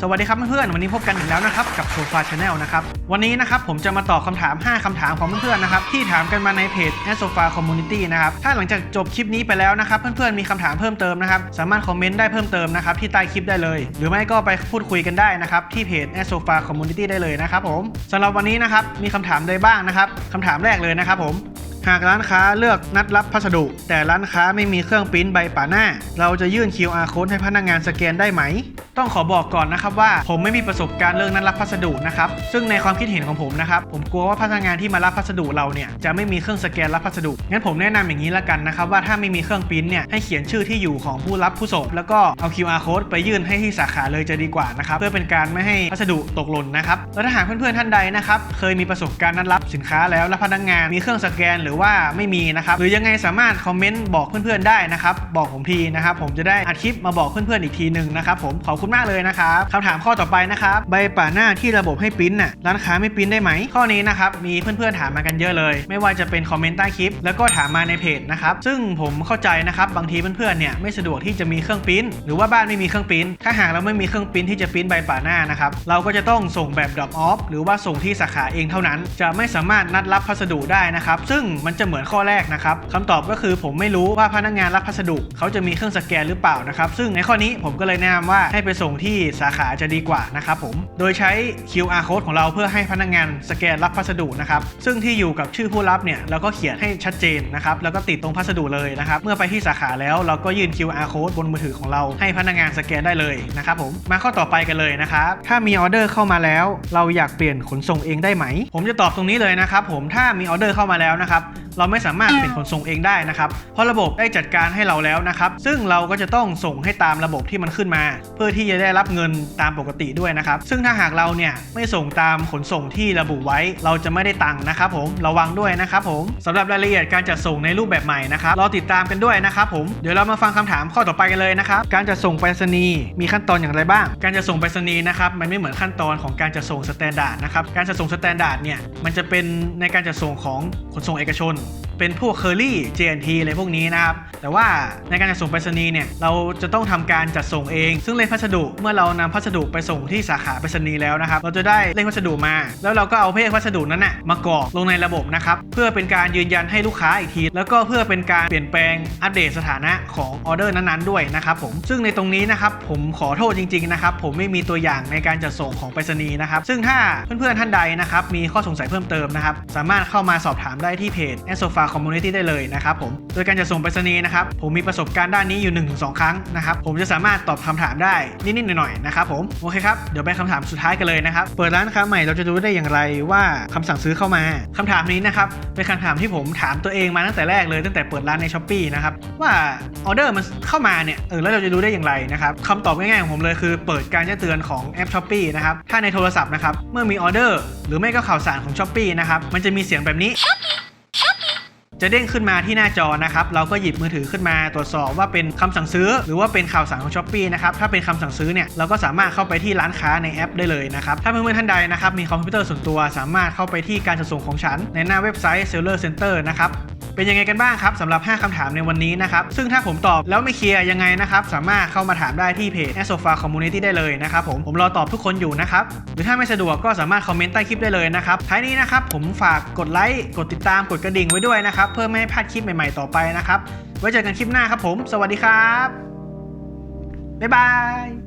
สวัสดีครับเพื่อนๆวันนี้พบกันอีกแล้วนะครับกับโซฟาชาแนลนะครับวันนี้นะครับผมจะมาตอบคำถาม 5คำถามของเพื่อนๆนะครับที่ถามกันมาในเพจ a s o f a Community นะครับถ้าหลังจากจบคลิปนี้ไปแล้วนะครับเพื่อนๆมีคำถามเพิ่มเติมนะครับสามารถคอมเมนต์ได้เพิ่มเติมนะครับที่ใต้คลิปได้เลย หรือไม่ก็ไปพูดคุยกันได้นะครับที่เพจ a s o f a Community ได้เลยนะครับผมสำหรับวันนี้นะครับมีคำถามใดบ้างนะครับคำถามแรกเลยนะครับผมหากร้านค้าเลือกนัดรับพัสดุ แต่ร้านค้าไม่มีเครื่องปริ้นใบป่าหน้า เราจะยื่น QR code ให้พนักงานสแกนได้ไหม ต้องขอบอกก่อนนะครับว่าผมไม่มีประสบการณ์เรื่องนัดรับพัสดุนะครับซึ่งในความคิดเห็นของผมนะครับผมกลัวว่าพนักงานที่มารับพัสดุเราเนี่ยจะไม่มีเครื่องสแกนรับพัสดุงั้นผมแนะนำอย่างนี้ละกันนะครับว่าถ้าไม่มีเครื่องปริ้นเนี่ยให้เขียนชื่อที่อยู่ของผู้รับผู้ส่งแล้วก็เอา QR code ไปยื่นให้ที่สาขาเลยจะดีกว่านะครับเพื่อเป็นการไม่ให้พัสดุตกหล่นนะครับแล้วถ้าหากเพื่อนๆท่านใดนะครับเคยมีประสบการณ์นัดรับสินค้าแล้วและพนักงานมีเครื่องสแกนหรือว่าไม่มีนะครับหรือยังไงสามารถคอมเมนต์บอกเพื่อนๆได้นะครับบอกผมทีนะครับผมจะได้อัดคลิปมาบอกเพื่อนๆอีกทีหนึ่งนะครับผมขอบคุณมากเลยนะครับคำถามข้อต่อไปนะครับใบป่าหน้าที่ระบบให้ปริ้นน่ะร้านค้าไม่ปริ้นได้ไหม ข้อนี้นะครับมีเพื่อนๆถามมากันเยอะเลย ไม่ว่าจะเป็นคอมเมนต์ใต้คลิป แล้วก็ถามมาในเพจนะครับซึ่งผมเข้าใจนะครับบางทีเพื่อนๆเนี่ยไม่สะดวกที่จะมีเครื่องปริ้น หรือว่าบ้านไม่มีเครื่องปริ้น ถ้าหากเราไม่มีเครื่องปริ้นที่จะปริ้นใบป่าหน้านะครับเราก็จะต้องส่งแบบ drop off หรือว่าส่งที่สาขาเองเท่านั้น จะไม่สามารถนัดรับพัสดุได้นะครับซึ่งมันจะเหมือนข้อแรกนะครับคำตอบก็คือผมไม่รู้ว่าพนักงานรับพัสดุ เขาจะมีเครื่องสแกนหรือเปล่านะครับซึ่งในข้อนี้ผมก็เลยแนะนำว่าให้ไปส่งที่สาขาจะดีกว่านะครับผม โดยใช้ QR code ของเราเพื่อให้พนักงานสแกนรับพัสดุนะครับ ซึ่งที่อยู่กับชื่อผู้รับเนี่ยเราก็เขียนให้ชัดเจนนะครับ แล้วก็ติดตรงพัสดุเลยนะครับ เมื่อไปที่สาขาแล้วเราก็ยื่น QR code บนมือถือของเราให้พนักงานสแกนได้เลยนะครับผม มาข้อต่อไปกันเลยนะครับ ถ้ามีออเดอร์เข้ามาแล้ว เราอยากเปลี่ยนขนส่งเองได้ไหม ผมจะตอบตรงนี้เลยนะครับผม ถ้ามีออเดอร์เข้ามาแล้วนะครับ เราไม่สามารถเปลี่ยนขนส่งเองได้นะครับ เพราะระบบได้จัดการให้เราแล้วนะครับ ซึ่งเราก็จะต้องส่งให้ตามระบบที่มันขึ้นมา เพื่อที่จะได้รับเงินตามปกติด้วยนะครับ ซึ่งถ้าหากเราเนี่ยไม่ส่งตามขนส่งที่ระบุไว้ เราจะไม่ได้ตังค์นะครับผม ระวังด้วยนะครับผมสำหรับรายละเอียดการจัดส่งในรูปแบบใหม่นะครับรอติดตามกันด้วยนะครับผม เดี๋ยวเรามาฟังคำถามข้อต่อไปกันเลยนะครับ การจัดส่งไปรษณีย์มีขั้นตอนอย่างไรบ้าง การจัดส่งไปรษณีย์นะครับ มันไม่เหมือนขั้นตอนของการจัดส่งสแตนดาร์ดนะครับ การจัดส่งสแตนดาร์ดเนี่ย มันจะเป็นในการจัดส่งของขนส่งเอกชนเป็นพวกเคอรี่ JNT อะไรพวกนี้นะครับ แต่ว่าในการจัดส่งไปรษณีย์เนี่ย เราจะต้องทำการจัดส่งเอง ซึ่งเลขพัสดุ เมื่อเรานำพัสดุไปส่งที่สาขาไปรษณีย์แล้วนะครับ เราจะได้เลขพัสดุมา แล้วเราก็เอาเลขพัสดุนั้นนะมากรอกลงในระบบนะครับ เพื่อเป็นการยืนยันให้ลูกค้าอีกที แล้วก็เพื่อเป็นการเปลี่ยนแปลงอัปเดตสถานะของออเดอร์นั้นๆ ด้วยนะครับผม ซึ่งในตรงนี้นะครับผมขอโทษจริงๆนะครับ ผมไม่มีตัวอย่างในการจัดส่งของไปรษณีย์นะครับ ซึ่งถ้าเพื่อนๆท่านใดนะครับมีข้อสงสัยเพิ่มเติมนะครับ สามารถเข้ามาสอบถามได้ที่เพจ s o f a Community ได้เลยนะครับผม โดยการจัดส่งไปรษณีย์นะครับ ผมมีประสบการณ์ด้านนี้อยู่ 1-2 ครั้งนะครับ ผมจะสามารถตอบคำถามได้นิดๆหน่อยๆนะครับผม โอเคครับ เดี๋ยวไปคำถามสุดท้ายกันเลยนะครับ เปิดร้านค้าใหม่เราจะรู้ได้อย่างไรว่าคำสั่งซื้อเข้ามาคำถามนี้นะครับ เป็นคำถามที่ผมถามตัวเองมาตั้งแต่แรกเลยตั้งแต่เปิดร้านในช้อปปีนะครับว่าออเดอร์มันเข้ามาเนี่ยเออแล้วเราจะรู้ได้อย่างไรนะครับคำตอบง่ายๆของผมเลยคือเปิดการแจ้งเตือนของแอปช้อปปีนะครับถ้าในโทรศัพท์นะครับเมื่อมีออเดอร์หรือไม่ก็ข่าวสารของช้อปปีนะครับมันจะมีเสียงแบบนี้ จะเด้งขึ้นมาที่หน้าจอนะครับ เราก็หยิบมือถือขึ้นมาตรวจสอบว่าเป็นคำสั่งซื้อ หรือว่าเป็นข่าวสารของช้อปปีนะครับ ถ้าเป็นคำสั่งซื้อเนี่ย เราก็สามารถเข้าไปที่ร้านค้าในแอปได้เลยนะครับ ถ้าเพื่อนๆท่านใดนะครับ มีคอมพิวเตอร์ส่วนตัว สามารถเข้าไปที่การจัดส่งของฉัน ในหน้าเว็บไซต์ Seller Center นะครับ เป็นยังไงกันบ้างครับสำหรับ 5คำถามในวันนี้นะครับซึ่งถ้าผมตอบแล้วไม่เคลียร์ยังไงนะครับสามารถเข้ามาถามได้ที่เพจ a s o f a Community ได้เลยนะครับผมผมรอตอบทุกคนอยู่นะครับหรือถ้าไม่สะดวกก็สามารถคอมเมนต์ใต้คลิปได้เลยนะครับท้ายนี้นะครับผมฝากกดไลค์กดติดตามกดกระดิ่งไว้ด้วยนะครับเพื่อไม่ให้พลาดคลิปใหม่ๆต่อไปนะครับไว้เจอกันคลิปหน้าครับผม สวัสดีครับบ๊ายบาย